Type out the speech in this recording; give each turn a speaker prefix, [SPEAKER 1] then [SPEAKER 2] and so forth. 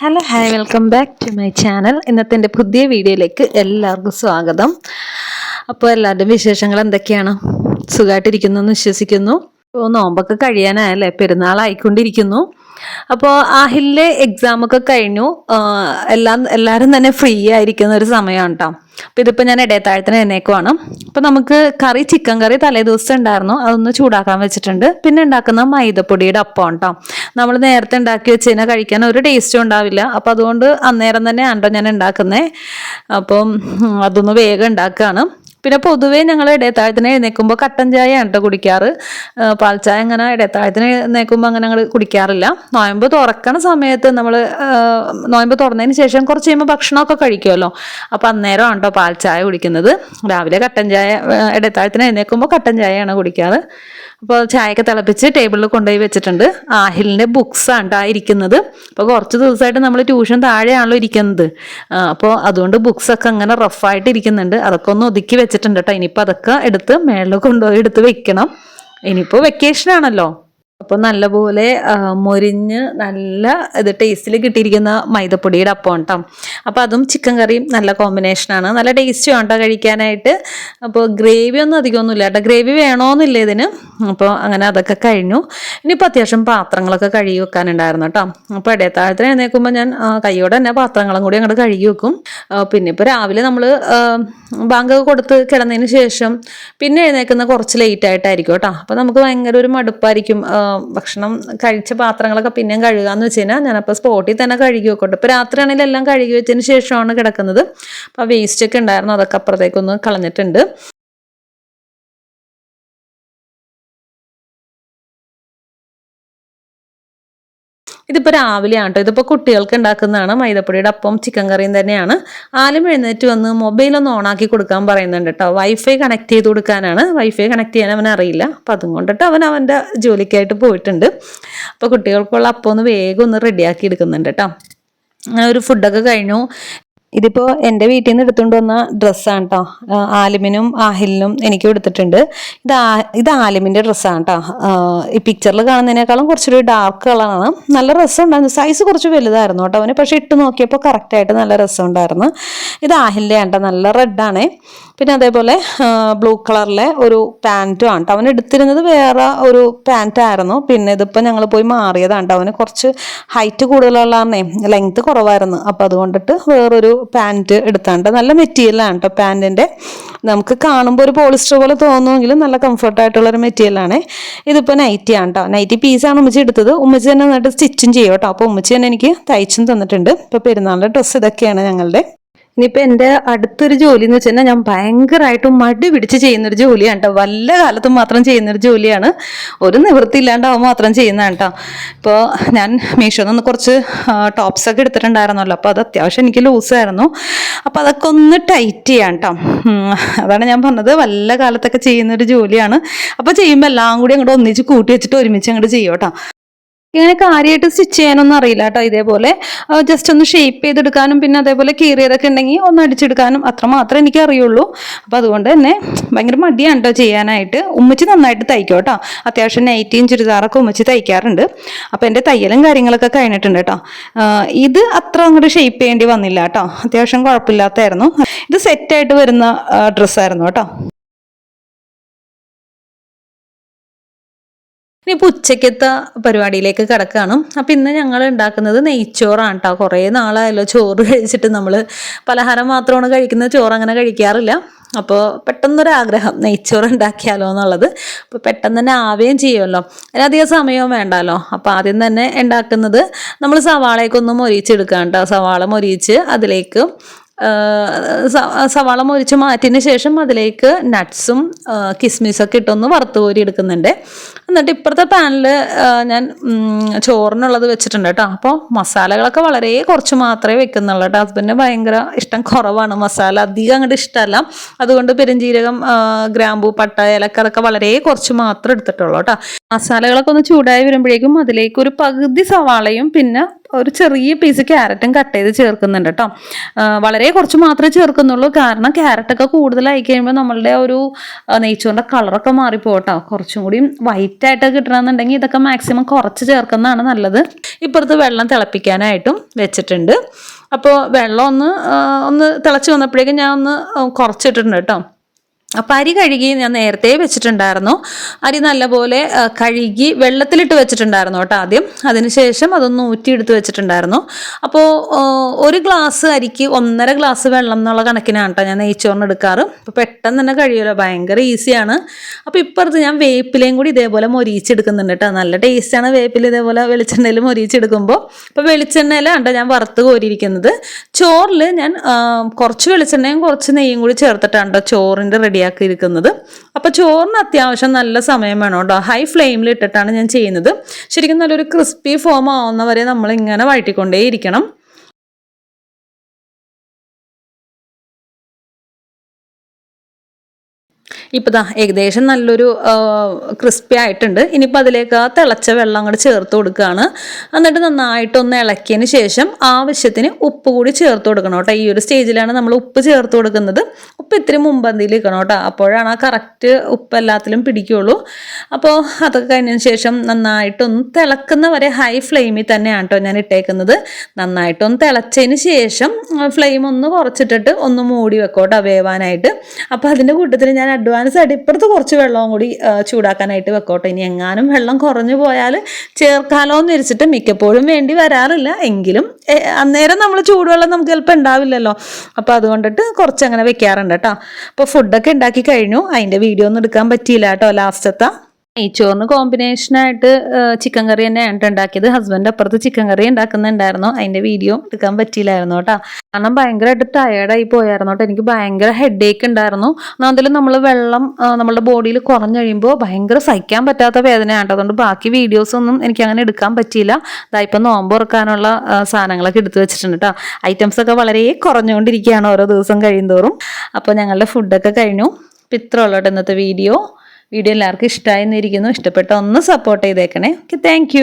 [SPEAKER 1] Hello hi welcome back to my channel ഇന്നത്തെ എന്റെ പുതിയ വീഡിയോയിലേക്ക് എല്ലാവർക്കും സ്വാഗതം. അപ്പോൾ എല്ലാവരുടെയും വിശേഷങ്ങൾ എന്തൊക്കെയാണ്? സുഖമായിട്ടിരിക്കുന്നു എന്ന് വിശ്വസിക്കുന്നു. ഇപ്പോൾ നോമ്പൊക്കെ കഴിയാനായല്ലേ? പെരുന്നാളായിക്കൊണ്ടിരിക്കുന്നു. അപ്പോൾ ആഹിലിലെ എക്സാമൊക്കെ കഴിഞ്ഞു. എല്ലാം എല്ലാവരും തന്നെ ഫ്രീ ആയിരിക്കുന്ന ഒരു സമയമാണ് കേട്ടോ അപ്പോൾ ഇതിപ്പോൾ ഞാൻ ഇടയത്താഴത്തിന് എന്നേക്കുവാണ് അപ്പോൾ നമുക്ക് കറി ചിക്കൻ കറി തലേ ദിവസം ഉണ്ടായിരുന്നു. അതൊന്ന് ചൂടാക്കാൻ വെച്ചിട്ടുണ്ട്. പിന്നെ ഉണ്ടാക്കുന്ന മൈദപ്പൊടിയുടെ അപ്പം കേട്ടോ നമ്മൾ നേരത്തെ ഉണ്ടാക്കി വെച്ച് കഴിഞ്ഞാൽ കഴിക്കാൻ ഒരു ടേസ്റ്റും ഉണ്ടാവില്ല. അപ്പോൾ അതുകൊണ്ട് അന്നേരം തന്നെ ആണ്ടോ ഞാൻ ഉണ്ടാക്കുന്നത് അപ്പം അതൊന്ന് വേഗം ഉണ്ടാക്കുകയാണ് പിന്നെ പൊതുവേ ഞങ്ങൾ ഇടയത്താഴത്തിന് എഴുന്നേൽക്കുമ്പോൾ കട്ടൻ ചായ കേട്ടോ കുടിക്കാറ്. പാൽ പാൽച്ചായ അങ്ങനെ ഇടയത്താഴത്തിന് എഴുന്നേൽക്കുമ്പോൾ അങ്ങനെ ഞങ്ങൾ കുടിക്കാറില്ല. നോയമ്പ് തുറക്കണ സമയത്ത് നമ്മൾ നോയമ്പ് തുറന്നതിന് ശേഷം കുറച്ച് കഴിയുമ്പോൾ ഭക്ഷണമൊക്കെ കഴിക്കുമല്ലോ. അപ്പോൾ അന്നേരം ആണ്ടോ പാൽച്ചായ കുടിക്കുന്നത്. രാവിലെ കട്ടൻ ചായ ഇടത്താഴത്തിന് എഴുന്നേൽക്കുമ്പോൾ കട്ടൻ ചായയാണ് കുടിക്കാറ്. അപ്പോൾ ചായയൊക്കെ തിളപ്പിച്ച് ടേബിളിൽ കൊണ്ടുപോയി വെച്ചിട്ടുണ്ട്. ആഹിലിന്റെ ബുക്സ് ആണ് ഇരിക്കുന്നത്. അപ്പോൾ കുറച്ച് ദിവസമായിട്ട് നമ്മൾ ട്യൂഷൻ താഴെയാണല്ലോ ഇരിക്കുന്നത്. അപ്പോൾ അതുകൊണ്ട് ബുക്സ് ഒക്കെ അങ്ങനെ റഫായിട്ട് ഇരിക്കുന്നുണ്ട്. അതൊക്കെ ഒന്ന് ഒതുക്കി വെച്ചിട്ടുണ്ട് കേട്ടോ ഇനിയിപ്പോൾ അതൊക്കെ എടുത്ത് മേളിൽ കൊണ്ടുപോയി എടുത്ത് വെക്കണം. ഇനിയിപ്പോൾ വെക്കേഷൻ ആണല്ലോ. അപ്പോൾ നല്ലപോലെ മൊരിഞ്ഞ് നല്ല ഇത് ടേസ്റ്റിൽ കിട്ടിയിരിക്കുന്ന മൈദപ്പൊടിയുടെ അപ്പം കേട്ടോ അപ്പോൾ അതും ചിക്കൻ കറിയും നല്ല കോമ്പിനേഷനാണ് നല്ല ടേസ്റ്റും ഉണ്ടോ കഴിക്കാനായിട്ട്. അപ്പോൾ ഗ്രേവി ഒന്നും അധികമൊന്നുമില്ല കേട്ടോ ഗ്രേവി വേണമെന്നില്ല ഇതിന്. അപ്പോൾ അങ്ങനെ അതൊക്കെ കഴിഞ്ഞു. ഇനിയിപ്പോൾ അത്യാവശ്യം പാത്രങ്ങളൊക്കെ കഴുകി വെക്കാനുണ്ടായിരുന്നു കേട്ടോ അപ്പോൾ ഇടയത്താഴത്തിന് എഴുന്നേൽക്കുമ്പോൾ ഞാൻ കൈയോടെ തന്നെ പാത്രങ്ങളും കൂടി അങ്ങോട്ട് കഴുകി വെക്കും. പിന്നെ ഇപ്പോൾ രാവിലെ നമ്മൾ ബാങ്ക് കൊടുത്ത് കിടന്നതിന് ശേഷം പിന്നെ എഴുന്നേൽക്കുന്ന കുറച്ച് ലേറ്റ് ആയിട്ടായിരിക്കും കേട്ടോ അപ്പോൾ നമുക്ക് ഭയങ്കര ഒരു മടുപ്പായിരിക്കും ഭക്ഷണം കഴിച്ച പാത്രങ്ങളൊക്കെ പിന്നെയും കഴുകാന്ന് വെച്ച് കഴിഞ്ഞാൽ ഞാനപ്പോൾ സ്പോട്ടിൽ തന്നെ കഴുകി വെക്കോട്ടെ ഇപ്പോൾ രാത്രിയാണെങ്കിൽ എല്ലാം കഴുകി വെച്ചതിന് ശേഷമാണ് കിടക്കുന്നത്. അപ്പോൾ വേസ്റ്റ് ഒക്കെ ഉണ്ടായിരുന്നു അതൊക്കെ അപ്പുറത്തേക്കൊന്ന് കളഞ്ഞിട്ടുണ്ട്. ഇതിപ്പോൾ രാവിലെയാണ് കേട്ടോ ഇതിപ്പോൾ കുട്ടികൾക്ക് ഉണ്ടാക്കുന്നതാണ് മൈദപ്പൊടിയുടെ അപ്പം ചിക്കൻ കറിയും തന്നെയാണ്. ആലും എഴുന്നേറ്റ് വന്ന് മൊബൈലൊന്ന് ഓണാക്കി കൊടുക്കാൻ പറയുന്നുണ്ട് കേട്ടോ വൈഫൈ കണക്ട് ചെയ്ത് കൊടുക്കാനാണ്. വൈഫൈ കണക്ട് ചെയ്യാൻ അവൻ അറിയില്ല. അപ്പം അതും കൊണ്ടിട്ട് അവൻ അവന്റെ ജോലിക്കായിട്ട് പോയിട്ടുണ്ട്. അപ്പോൾ കുട്ടികൾക്കുള്ള അപ്പം ഒന്ന് വേഗം ഒന്ന് റെഡിയാക്കി എടുക്കുന്നുണ്ട് കേട്ടോ അങ്ങനെ ഒരു ഫുഡൊക്കെ കഴിഞ്ഞു. ഇതിപ്പോൾ എന്റെ വീട്ടിൽ നിന്ന് എടുത്തുകൊണ്ട് വന്ന ഡ്രസ്സാണ് കേട്ടോ ആലിമിനും ആഹിലിനും എനിക്ക് എടുത്തിട്ടുണ്ട് ഇത് ഇത് ആലിമിന്റെ ഡ്രസ്സാണ് കേട്ടോ ഈ പിക്ചറിൽ കാണുന്നതിനേക്കാളും കുറച്ചൊരു ഡാർക്ക് കളറാണ് നല്ല രസമുണ്ടായിരുന്നു. സൈസ് കുറച്ച് വലുതായിരുന്നു കേട്ടോ അവന്. പക്ഷേ ഇട്ട് നോക്കിയപ്പോൾ കറക്റ്റായിട്ട് നല്ല രസമുണ്ടായിരുന്നു. ഇത് ആഹിലിന്റെ കേട്ടോ നല്ല റെഡാണേ പിന്നെ അതേപോലെ ബ്ലൂ കളറിലെ ഒരു പാന്റും ആണ് അവൻ എടുത്തിരുന്നത് വേറെ ഒരു പാന്റ് ആയിരുന്നു. പിന്നെ ഇതിപ്പോൾ ഞങ്ങൾ പോയി മാറിയതാണ് അവന് കുറച്ച് ഹൈറ്റ് കൂടുതലുള്ളതാണേ ലെങ്ത് കുറവായിരുന്നു. അപ്പോൾ അതുകൊണ്ടിട്ട് വേറൊരു പാന്റ് എടുത്താണ്ട് നല്ല മെറ്റീരിയലാണ് കേട്ടോ പാന്റിന്റെ നമുക്ക് കാണുമ്പോൾ ഒരു പോളിസ്റ്റർ പോലെ തോന്നുമെങ്കിലും നല്ല കംഫർട്ടായിട്ടുള്ളൊരു മെറ്റീരിയലാണ് ഇതിപ്പോൾ നൈറ്റി ആണ് കേട്ടോ നൈറ്റി പീസാണ് ഉമ്മച്ചി എടുത്തത്. ഉമ്മച്ചി തന്നെ നന്നായിട്ട് സ്റ്റിച്ചും ചെയ്യും കേട്ടോ അപ്പോൾ ഉമ്മച്ചി തന്നെ എനിക്ക് തയ്ച്ചും തന്നിട്ടുണ്ട്. ഇപ്പോൾ പെരുന്നാളിന്റെ ഡ്രസ്സ് ഇതൊക്കെയാണ് ഞങ്ങളുടെ. ഇനിയിപ്പോൾ എന്റെ അടുത്തൊരു ജോലി എന്ന് വെച്ച് കഴിഞ്ഞാൽ ഞാൻ ഭയങ്കരമായിട്ട് മടി പിടിച്ച് ചെയ്യുന്നൊരു ജോലിയാണ് കേട്ടോ വല്ല കാലത്തും മാത്രം ചെയ്യുന്നൊരു ജോലിയാണ്. ഒരു നിവൃത്തി ഇല്ലാണ്ടാവും മാത്രം ചെയ്യുന്നതാണ് കേട്ടോ ഇപ്പോൾ ഞാൻ മീഷോന്ന് ഒന്ന് കുറച്ച് ടോപ്സ് ഒക്കെ എടുത്തിട്ടുണ്ടായിരുന്നല്ലോ. അപ്പോൾ അത് അത്യാവശ്യം എനിക്ക് ലൂസായിരുന്നു അപ്പോൾ അതൊക്കെ ഒന്ന് ടൈറ്റ് ചെയ്യാം കേട്ടോ അതാണ് ഞാൻ പറഞ്ഞത്. വല്ല കാലത്തൊക്കെ ചെയ്യുന്നൊരു ജോലിയാണ്. അപ്പോൾ ചെയ്യുമ്പോൾ എല്ലാം കൂടി അങ്ങോട്ട് ഒന്നിച്ച് കൂട്ടി വെച്ചിട്ട് ഒരുമിച്ച് അങ്ങോട്ട് ചെയ്യും കേട്ടോ ഇങ്ങനെ കാര്യമായിട്ട് സ്റ്റിച്ച് ചെയ്യാനൊന്നും അറിയില്ല കേട്ടോ ഇതേപോലെ. ജസ്റ്റ് ഒന്ന് ഷേപ്പ് ചെയ്തെടുക്കാനും പിന്നെ അതേപോലെ കീറിയതൊക്കെ ഉണ്ടെങ്കിൽ ഒന്ന് അടിച്ചെടുക്കാനും അത്ര മാത്രമേ എനിക്ക് അറിയുള്ളൂ. അപ്പോൾ അതുകൊണ്ട് തന്നെ ഭയങ്കര മടിയാണ് കേട്ടോ ചെയ്യാനായിട്ട്. ഉമ്മച്ചി നന്നായിട്ട് തയ്ക്കും കേട്ടോ അത്യാവശ്യം നൈറ്റിയും ചുരിദാറൊക്കെ ഉമ്മച്ചി തയ്ക്കാറുണ്ട്. അപ്പോൾ എന്റെ തയ്യലും കാര്യങ്ങളൊക്കെ കഴിഞ്ഞിട്ടുണ്ട് കേട്ടോ ഇത് അത്ര അങ്ങോട്ട് ഷേപ്പ് ചെയ്യേണ്ടി വന്നില്ല കേട്ടോ അത്യാവശ്യം കുഴപ്പമില്ലാത്തായിരുന്നു ഇത് സെറ്റായിട്ട് വരുന്ന ഡ്രസ്സായിരുന്നു കേട്ടോ ഇനിയിപ്പോൾ ഉച്ചയ്ക്കത്തെ പരിപാടിയിലേക്ക് കിടക്കുകയാണ് അപ്പം ഇന്ന് ഞങ്ങൾ ഉണ്ടാക്കുന്നത് നെയ്ച്ചോറാണ് കേട്ടോ കുറേ നാളായല്ലോ ചോറ് കഴിച്ചിട്ട് നമ്മൾ പലഹാരം മാത്രമാണ് കഴിക്കുന്നത്. ചോറ് അങ്ങനെ കഴിക്കാറില്ല. അപ്പോൾ പെട്ടെന്നൊരാഗ്രഹം നെയ്ച്ചോറ് ഉണ്ടാക്കിയാലോ എന്നുള്ളത്. അപ്പോൾ പെട്ടെന്ന് തന്നെ ആവുകയും ചെയ്യുമല്ലോ. അതിനധികം സമയവും വേണ്ടല്ലോ അപ്പോൾ ആദ്യം തന്നെ ഉണ്ടാക്കുന്നത് നമ്മൾ സവാളയൊക്കെ ഒന്ന് മൊരിച്ചെടുക്കാം കേട്ടോ സവാള മൊരിച്ച് അതിലേക്ക് സവാള മുറിച്ച് മാറ്റിയതിന് ശേഷം അതിലേക്ക് നട്ട്സും കിസ്മിസൊക്കെ ഇട്ടൊന്ന് വറുത്ത് കോരി എടുക്കുന്നുണ്ട്. എന്നിട്ട് ഇപ്പുറത്തെ പാനിൽ ഞാൻ ചോറിനുള്ളത് വെച്ചിട്ടുണ്ട് കേട്ടോ. അപ്പോൾ മസാലകളൊക്കെ വളരെ കുറച്ച് മാത്രമേ വെക്കുന്നുള്ളൂ കേട്ടോ. ഹസ്ബൻഡിന് ഭയങ്കര ഇഷ്ടം കുറവാണ് മസാല. അധികം അങ്ങോട്ട് ഇഷ്ടമല്ല അതുകൊണ്ട് പെരുംജീരകം ഗ്രാമ്പു ഗ്രാമ്പൂ പട്ട ഏലക്ക അതൊക്കെ വളരെ കുറച്ച് മാത്രം എടുത്തിട്ടുള്ളൂ കേട്ടോ. മസാലകളൊക്കെ ഒന്ന് ചൂടായി വരുമ്പോഴേക്കും അതിലേക്ക് ഒരു പകുതി സവാളയും പിന്നെ ഒരു ചെറിയ പീസ് ക്യാരറ്റും കട്ട് ചെയ്ത് ചേർക്കുന്നുണ്ട് കേട്ടോ വളരെ കുറച്ച് മാത്രമേ ചേർക്കുന്നുള്ളൂ. കാരണം ക്യാരറ്റൊക്കെ കൂടുതലായി കഴിയുമ്പോൾ നമ്മളുടെ ഒരു നെയ്ച്ചോറിന്റെ കളറൊക്കെ മാറിപ്പോട്ടോ കുറച്ചും കൂടി വൈറ്റ് ആയിട്ട് കിട്ടണമെന്നുണ്ടെങ്കിൽ ഇതൊക്കെ മാക്സിമം കുറച്ച് ചേർക്കുന്നതാണ് നല്ലത്. ഇപ്പുറത്ത് വെള്ളം തിളപ്പിക്കാനായിട്ടും വെച്ചിട്ടുണ്ട്. അപ്പോൾ വെള്ളം ഒന്ന് ഒന്ന് തിളച്ച് വന്നപ്പോഴേക്കും ഞാൻ ഒന്ന് കുറച്ചിട്ടിട്ടുണ്ട് കേട്ടോ അപ്പം അരി കഴുകി ഞാൻ നേരത്തെ വെച്ചിട്ടുണ്ടായിരുന്നു. അരി നല്ലപോലെ കഴുകി വെള്ളത്തിലിട്ട് വെച്ചിട്ടുണ്ടായിരുന്നു കേട്ടോ ആദ്യം. അതിനുശേഷം അതൊന്ന് ഊറ്റിയെടുത്ത് വെച്ചിട്ടുണ്ടായിരുന്നു. അപ്പോൾ ഒരു ഗ്ലാസ് അരിക്ക് ഒന്നര ഗ്ലാസ് വെള്ളം എന്നുള്ള കണക്കിനാണ് കേട്ടോ ഞാൻ നെയ്ച്ചോറിന് എടുക്കാറ്. അപ്പോൾ പെട്ടെന്ന് തന്നെ കഴിയുമല്ലോ ഭയങ്കര ഈസിയാണ്. അപ്പോൾ ഇപ്പുറത്ത് ഞാൻ വേപ്പിലയും കൂടി ഇതേപോലെ മൊരിയിച്ചെടുക്കുന്നുണ്ട് കേട്ടോ. നല്ല ടേസ്റ്റാണ് വേപ്പില ഇതേപോലെ വെളിച്ചെണ്ണയിൽ മൊരിയിച്ചെടുക്കുമ്പോൾ. അപ്പോൾ വെളിച്ചെണ്ണയിലാണ് ഞാൻ വറുത്ത് കോരിയിരിക്കുന്നത്. ചോറിൽ ഞാൻ കുറച്ച് വെളിച്ചെണ്ണയും കുറച്ച് നെയ്യും കൂടി ചേർത്തിട്ടാണ് കേട്ടോ ചോറിന്റെ റെഡിയാക്കിയിരിക്കുന്നത്. അപ്പോൾ ചോറിന് അത്യാവശ്യം നല്ല സമയം വേണം കേട്ടോ. ഹൈ ഫ്ലെയിമിൽ ഇട്ടിട്ടാണ് ഞാൻ ചെയ്യുന്നത്. ശരിക്കും നല്ലൊരു ക്രിസ്പി ഫോം ആവുന്നവരെ നമ്മൾ ഇങ്ങനെ വഴറ്റിക്കൊണ്ടേ ഇപ്പോൾ ദാ ഏകദേശം നല്ലൊരു ക്രിസ്പി ആയിട്ടുണ്ട്. ഇനിയിപ്പോൾ അതിലേക്ക് ആ തിളച്ച വെള്ളം അങ്ങോട്ട് ചേർത്ത് കൊടുക്കുകയാണ് എന്നിട്ട് നന്നായിട്ടൊന്ന് ഇളക്കിയതിന് ശേഷം ആവശ്യത്തിന് ഉപ്പ് കൂടി ചേർത്ത് കൊടുക്കണം കേട്ടോ. ഈ ഒരു സ്റ്റേജിലാണ് നമ്മൾ ഉപ്പ് ചേർത്ത് കൊടുക്കുന്നത്. ഉപ്പ് ഇത്തിരി മുമ്പന്തിയിൽ ഇരിക്കണം കേട്ടോ. അപ്പോഴാണ് ആ കറക്റ്റ് ഉപ്പ് എല്ലാത്തിലും പിടിക്കുള്ളൂ. അപ്പോൾ അതൊക്കെ കഴിഞ്ഞതിന് ശേഷം നന്നായിട്ടൊന്ന് തിളക്കുന്ന വരെ ഹൈ ഫ്ലെയിമിൽ തന്നെയാണ് കേട്ടോ ഞാൻ ഇട്ടേക്കുന്നത്. നന്നായിട്ടൊന്ന് തിളച്ചതിന് ശേഷം ഫ്ലെയിം ഒന്ന് കുറച്ചിട്ടിട്ട് ഒന്ന് മൂടി വെക്കോട്ടോ വേവാനായിട്ട്. അപ്പോൾ അതിന്റെ കൂട്ടത്തിൽ ഞാൻ അഡ്വാൻസ് ആയിട്ട് ഇപ്പുറത്ത് കുറച്ച് വെള്ളവും കൂടി ചൂടാക്കാനായിട്ട് വെക്കോട്ടെ. ഇനി എങ്ങാനും വെള്ളം കുറഞ്ഞു പോയാൽ ചേർക്കാലോ എന്ന് വിരിച്ചിട്ട് മിക്കപ്പോഴും വേണ്ടി വരാറില്ല. എങ്കിലും അന്നേരം നമ്മൾ ചൂടുവെള്ളം നമുക്ക് ചിലപ്പോൾ ഉണ്ടാവില്ലല്ലോ അപ്പോൾ അതുകൊണ്ടിട്ട് കുറച്ച് അങ്ങനെ വെക്കാറുണ്ട് കേട്ടോ. അപ്പോൾ ഫുഡൊക്കെ ഉണ്ടാക്കി കഴിഞ്ഞു. അതിന്റെ വീഡിയോ ഒന്നും എടുക്കാൻ പറ്റിയില്ല കേട്ടോ ലാസ്റ്റത്തെ. നെയ്ച്ചോറിന് കോമ്പിനേഷനായിട്ട് ചിക്കൻ കറി തന്നെയാണ് ഉണ്ടാക്കിയത്. ഹസ്ബൻഡ് അപ്പുറത്ത് ചിക്കൻ കറി ഉണ്ടാക്കുന്നുണ്ടായിരുന്നു. അതിന്റെ വീഡിയോ എടുക്കാൻ പറ്റിയില്ലായിരുന്നു കേട്ടോ. കാരണം ഭയങ്കരമായിട്ട് ടയേർഡായി പോയായിരുന്നു കേട്ടോ. എനിക്ക് ഭയങ്കര ഹെഡ് ഏക്ക് ഉണ്ടായിരുന്നു അതിലും നമ്മൾ വെള്ളം നമ്മുടെ ബോഡിയിൽ കുറഞ്ഞു കഴിയുമ്പോൾ ഭയങ്കര സഹിക്കാൻ പറ്റാത്ത വേദനയാണ് കേട്ടോ. അതുകൊണ്ട് ബാക്കി വീഡിയോസ് ഒന്നും എനിക്ക് അങ്ങനെ എടുക്കാൻ പറ്റിയില്ല. ഇതാ ഇപ്പം നോമ്പ് ഉറക്കാനുള്ള സാധനങ്ങളൊക്കെ എടുത്തു വെച്ചിട്ടുണ്ട് കേട്ടോ. ഐറ്റംസ് ഒക്കെ വളരെ കുറഞ്ഞുകൊണ്ടിരിക്കുകയാണ് ഓരോ ദിവസം കഴിയുന്തോറും. അപ്പോൾ ഞങ്ങളുടെ ഫുഡൊക്കെ കഴിഞ്ഞു. ഇപ്പം ഇത്ര ഇന്നത്തെ വീഡിയോ വീഡിയോ എല്ലാവർക്കും ഇഷ്ടമായിരുന്നിരിക്കുന്നു ഇഷ്ടപ്പെട്ട ഒന്ന് സപ്പോർട്ട് ചെയ്തേക്കണേ. Okay thank